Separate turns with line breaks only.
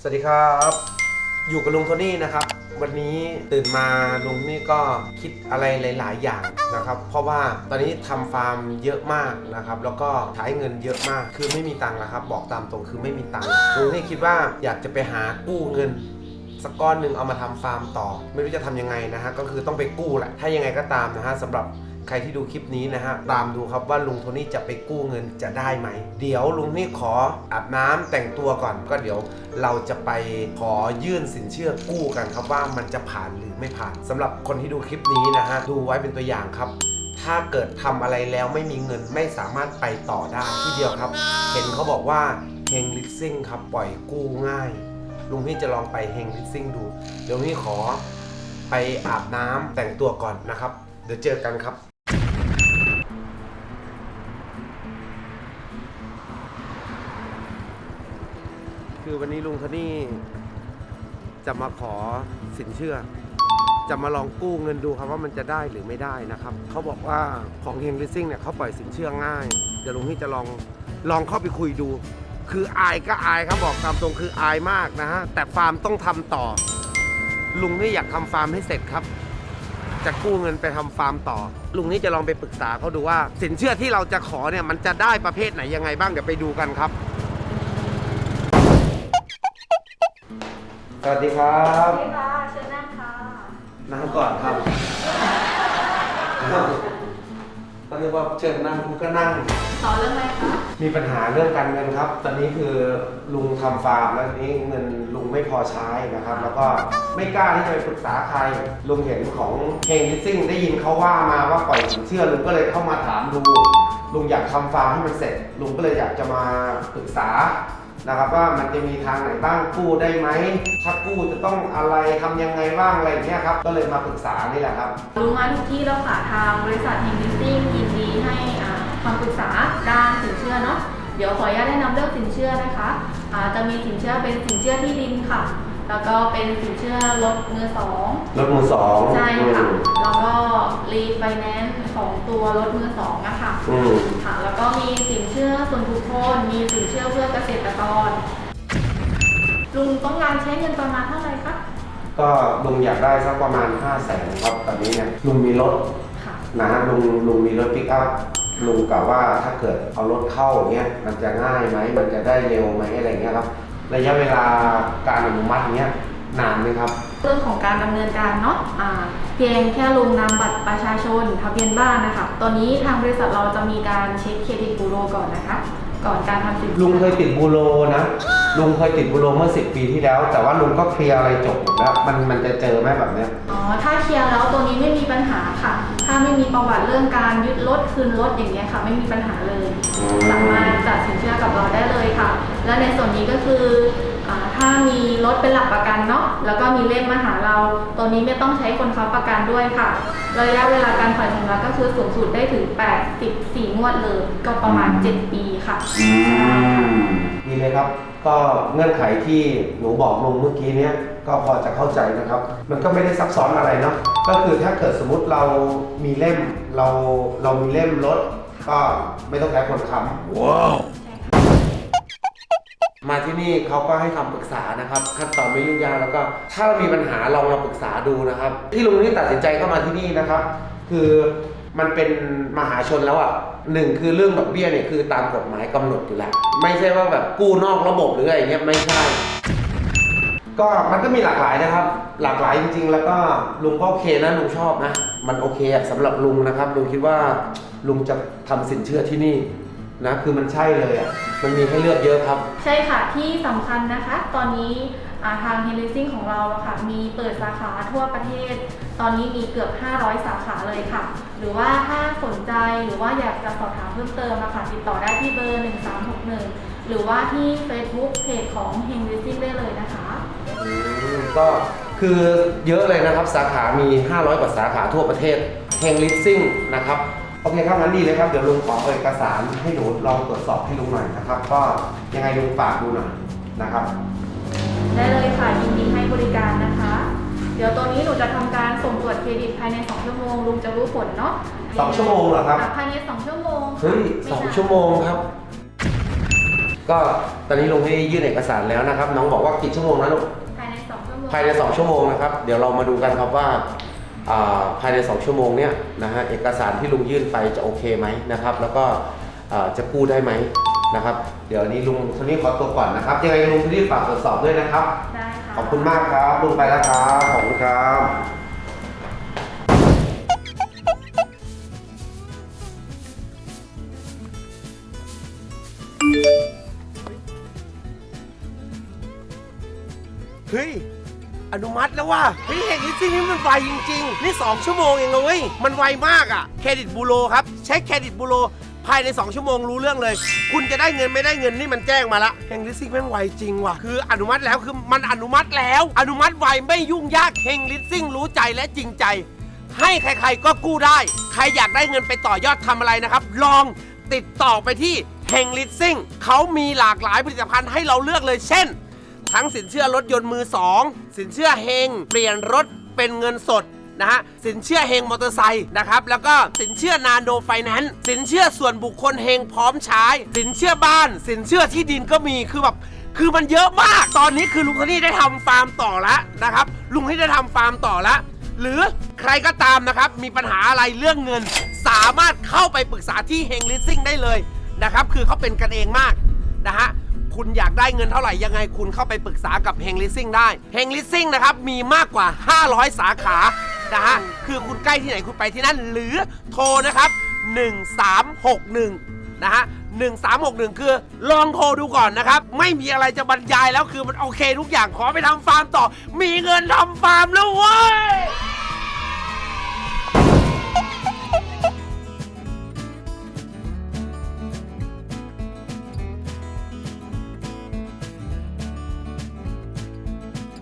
สวัสดีครับ อยู่กับลุงโทนี่นะครับ วันนี้ตื่นมาลุงนี่ก็คิดอะไรหลาย ๆ อย่างนะครับ เพราะว่าตอนนี้ทำฟาร์มเยอะมากนะครับ แล้วก็ใช้เงินเยอะมาก คือไม่มีตังค์แล้วครับ บอกตามตรงคือไม่มีตังค์ลุงนี่คิดว่าอยากจะไปหากู้เงินสักก้อนหนึ่งเอามาทำฟาร์มต่อ ไม่รู้จะทำยังไงนะฮะก็คือต้องไปกู้แหละถ้ายังไงก็ตามนะฮะสำหรับ ใครที่ดูคลิปนี้นะฮะตามดูครับว่าลุงโทนี่จะไปกู้เงินจะได้ไหม เดี๋ยวลุงนี่ขออาบน้ำแต่งตัวก่อนก็เดี๋ยวเราจะไปขอยื่นสินเชื่อกู้กันครับว่ามันจะผ่านหรือไม่ผ่านสำหรับคนที่ดูคลิปนี้นะฮะดูไว้เป็นตัวอย่างครับถ้าเกิดทำอะไรแล้วไม่มีเงินไม่สามารถไปต่อได้ที่เดียวครับ เห็นเขาบอกว่าเฮงลิสซิ่งครับปล่อยกู้ง่าย ลุงพี่จะลองไปเฮงลิสซิ่งดู เดี๋ยวพี่ขอไปอาบน้ำแต่งตัวก่อนนะครับ เดี๋ยวเจอกันครับ คือวันนี้ลุงโทนี่จะมาขอสินเชื่อ จะมาลองกู้เงินดูครับว่ามันจะได้หรือไม่ได้นะครับ เขาบอกว่าของเฮงลิซิ่งเนี่ยเขาปล่อยสินเชื่อง่าย เดี๋ยวลุงพี่จะลองลองเข้าไปคุยดู คืออายก็อายครับบอกตามตรงคืออายมากนะฮะ แต่ฟาร์มต้องทำต่อ ลุงนี่อยากทำฟาร์มให้เสร็จครับ จะกู้เงินไปทำฟาร์มต่อ ลุงนี่จะลองไปปรึกษาเขาดูว่า สินเชื่อที่เราจะขอเนี่ยมันจะได้ประเภทไหนยังไงบ้างเดี๋ยวไปดูกันครับ วัสดีครั
ส
บ
วัสดีค่ะเชิญนั่งค่ะ
นั่งก่อนครับตอนนี้ว่าเชิญนั่งคุณก็นั่ง
ต่อเรื่องอะไรคะ
มีปัญหาเรื่องการเงินครับ ตอนนี้คือลุงทำฟาร์มแล้วทีนี้เงินลุงไม่พอใช้นะครับ แล้วก็ไม่กล้าที่จะไปปรึกษาใคร ลุงเห็นของเฮงลิสซิ่งได้ยินเขาว่ามาว่าปล่อยสินเชื่อลุงก็เลยเข้ามาถามดู ลุงอยากทำฟาร์มให้มันเสร็จ ลุงก็เลยอยากจะมาปรึกษา นะครับว่ามันจะมีทางไหนบ้างกู้ได้ไหมถ้ากู้จะต้องอะไรทำยังไงบ้างอะไรเงี้ยครับก็เลยมาปรึกษานี่แหละครับ
รู้มาทุกที่แล้วค่ะทางบริษัทเฮงลิสติ้งยินดีให้อ่าคำปรึกษาด้านสินเชื่อเนาะเดี๋ยวขออนุญาตแนะนำเรื่องสินเชื่อนะคะะจะมีสินเชื่อเป็นสินเชื่อที่ดินค่ะ แล้วก็เป็นสินเชื่อรถมือสอง
รถมือสอง
ใช่ค่ะ
อืม
แล้วก็รีไฟแนนซ์ของตัวรถมือสองอะค่ะ
อืม
ค่ะ แล้วก็มีสินเชื่อส่วนบุคคล มีสินเชื่อเพื่อเกษตรกร ลุงต้องการใช้เงินประมาณเท่าไหร่คะ
ก็ลุงอยากได้สักประมาณ 5 0 0แสนครับตอนนี้เนี่ยลุงมีรถ
ค่ะ
นะฮะลุงลุงมีรถปิกอัพลุงกะว่าถ้าเกิดเอารถเข้าเนี้ยมันจะง่ายไหมมันจะได้เร็วไหมอะไรเงี้ยครับ ระยะเวลาการอนุมัติเนี้ยนานไหมครับ
เรื่องของการดำเนินการเนาะอ่าเพียงแค่ลุงนำบัตรประชาชนทะเบียนบ้านนะคะ ตอนนี้ทางบริษัทเราจะมีการเช็คเครดิตบูโรก่อนนะคะ ก่อนการทำสิน
ลุงเคยติดบูโรนะ ลุงเคยติดบูโรเมื่อ 10 ปีที่แล้ว แต่ว่าลุงก็เคลียร์อะไรจบหมดแล้ว มันมันจะเจอไหมแบบเนี้ย
อ๋อ ถ้าเคลียร์แล้วตัวนี้ไม่มีปัญหาค่ะถ้า ไม่มีประวัติเรื่องการยึดรถคืนรถอย่างเงี้ยค่ะไม่มีปัญหาเลย
อืม
สามารถจัดสินเชื่อกับเราได้เลยค่ะ และในส่วนนี้ก็คืออ่าถ้ามีรถเป็นหลักประกันเนาะแล้วก็มีเลขมาหาเรา ตัวนี้ไม่ต้องใช้คนค้ำประกันด้วยค่ะระยะเวลาการผ่อนชำระก็คือสูงสุดได้ถึง 84 งวดเลย ก็ประมาณ 7 ปีค่ะ
ดีเลยครับ ก็เงื่อนไขที่หนูบอกลุงเมื่อกี้เนี้ยก็พอจะเข้าใจนะครับ มันก็ไม่ได้ซับซ้อนอะไรเนาะก็คือถ้าเกิดสมมติเรามีเล่มเราเรามีเล่มรถก็ไม่ต้องใช้คนค้ำว้าวมาที่นี่เขาก็ให้คำปรึกษานะครับ ขั้นตอนไม่ยุ่งยากแล้วก็ ถ้าเรามีปัญหาลองมาปรึกษาดูนะครับ ที่ลุงนี่ตัดสินใจเข้ามาที่นี่นะครับ คือ มันเป็นมหาชนแล้วอะหนึ่งคือเรื่องดอกเบี้ยเนี่ยคือตามกฎหมายกำหนดอยู่แล้ว ไม่ใช่ว่าแบบกู้นอกระบบหรืออะไรเงี้ยไม่ใช่ ก็มันก็มีหลากหลายนะครับ หลากหลายจริง ๆ แล้วก็ลุงก็โอเคนะลุงชอบนะ มันโอเคอะสำหรับลุงนะครับลุงคิดว่าลุงจะทำสินเชื่อที่นี่นะคือมันใช่เลยอะมันมีให้เลือกเยอะครับ
ใช่ค่ะที่สำคัญนะคะ ตอนนี้อ่าทาง h e l i s i n g ของเราอะค่ะมีเปิดสาขาทั่วประเทศ ตอนนี้มีเกือบ 500 สาขาเลยค่ะ หรือว่าถ้าสนใจหรือว่าอยากจะสอบถามเพิ่มเติมนะคะติดต่อได้ที่เบอร์ 1361 หรือว่าที่ Facebook เพจของ h e l i s i n g ได้เลยนะคะ
อืมก็คือเยอะเลยนะครับสาขามี 500 กว่าสาขาทั่วประเทศแห่งลิสซิ่งนะครับโอเคครับงั้นดีเลยครับเดี๋ยวลุงขอเอกสารให้หนูลองตรวจสอบให้ลุงหน่อยนะครับ ก็ยังไงลุงฝากดูหน่อยนะครับ
ได้เลยค่ะยินดีให้บริการนะคะ เดี๋ยวตัวนี้หนูจะทำการส่งตรวจเครดิตภายใน 2 ชั่วโมงลุงจะรู้ผลเนาะ
สองชั่วโมงเหรอครับ
ภายใน 2 ชั่วโมงค่ะ
เฮ้ย
ไม่
สอง
นาน
ชั่วโมงครับ ก็ตอนนี้ลุงให้ยื่นเอกสารแล้วนะครับ น้องบอกว่ากี่ชั่วโมงนะลูก
ภายใน 2 ชั่วโมง
ภายใน 2 ชั่วโมงนะครับ เดี๋ยวเรามาดูกันครับว่าอ่าภายใน 2 ชั่วโมงเนี้ยนะฮะเอกสารที่ลุงยื่นไปจะโอเคไหมนะครับ แล้วก็อ่าจะกู้ได้ไหมนะครับ เดี๋ยวอันนี้ลุงโทนี่ขอตัวก่อนนะครับยังไงลุงโทนี่ฝากตรวจสอบด้วยนะครับ
ได้ค่ะ
ขอบคุณมากครับลุงไปแล้วครับ ขอบคุณครับ เฮ้ย อนุมัติแล้วว่าเฮ้ยเฮงลิสซิ่งนี่มันไวจริง ๆ นี่ 2 ชั่วโมงเองนะเว้ยมันไวมากอะ่ะ เครดิตบูโรครับเช็คเครดิตบูโร ภายใน 2 ชั่วโมงรู้เรื่องเลย คุณจะได้เงินไม่ได้เงินนี่มันแจ้งมาละเฮงลิสซิ่งแม่งไวจริงว่ะคืออนุมัติแล้วคือมันอนุมัติแล้ว อนุมัติไวไม่ยุ่งยากเฮงลิสซิ่งรู้ใจและจริงใจ ให้ใครๆก็กู้ได้ ใครอยากได้เงินไปต่อยอดทำอะไรนะครับ ลองติดต่อไปที่เฮงลิสซิ่งเขามีหลากหลายผลิตภัณฑ์ให้เราเลือกเลย เช่น ทั้งสินเชื่อรถยนต์มือ2สินเชื่อเฮงเปลี่ยนรถเป็นเงินสด นะฮะสินเชื่อเฮงมอเตอร์ไซค์นะครับแล้วก็สินเชื่อนาโนไฟแนนซ์สินเชื่อส่วนบุคคลเฮงพร้อมใช้ สินเชื่อบ้าน สินเชื่อที่ดินก็มีคือแบบคือมันเยอะมากตอนนี้คือลุงโทนี่ได้ทำฟาร์มต่อแล้วนะครับลุงที่ได้ทำฟาร์มต่อแล้วหรือใครก็ตามนะครับมีปัญหาอะไรเรื่องเงิน สามารถเข้าไปปรึกษาที่เฮงลิสซิ่งได้เลยนะครับคือเขาเป็นกันเองมากนะฮะคุณอยากได้เงินเท่าไหร่ยังไงคุณเข้าไปปรึกษากับเฮงลิสซิ่งได้เฮงลิสซิ่งนะครับมีมากกว่า 500 สาขา นะฮะ คือคุณใกล้ที่ไหนคุณไปที่นั่น หรือโทรนะครับ 1361 นะฮะ 1361 คือลองโทรดูก่อนนะครับ ไม่มีอะไรจะบรรยายแล้วคือมันโอเคทุกอย่างขอไปทำฟาร์มต่อ มีเงินทำฟาร์มแล้วเว้ย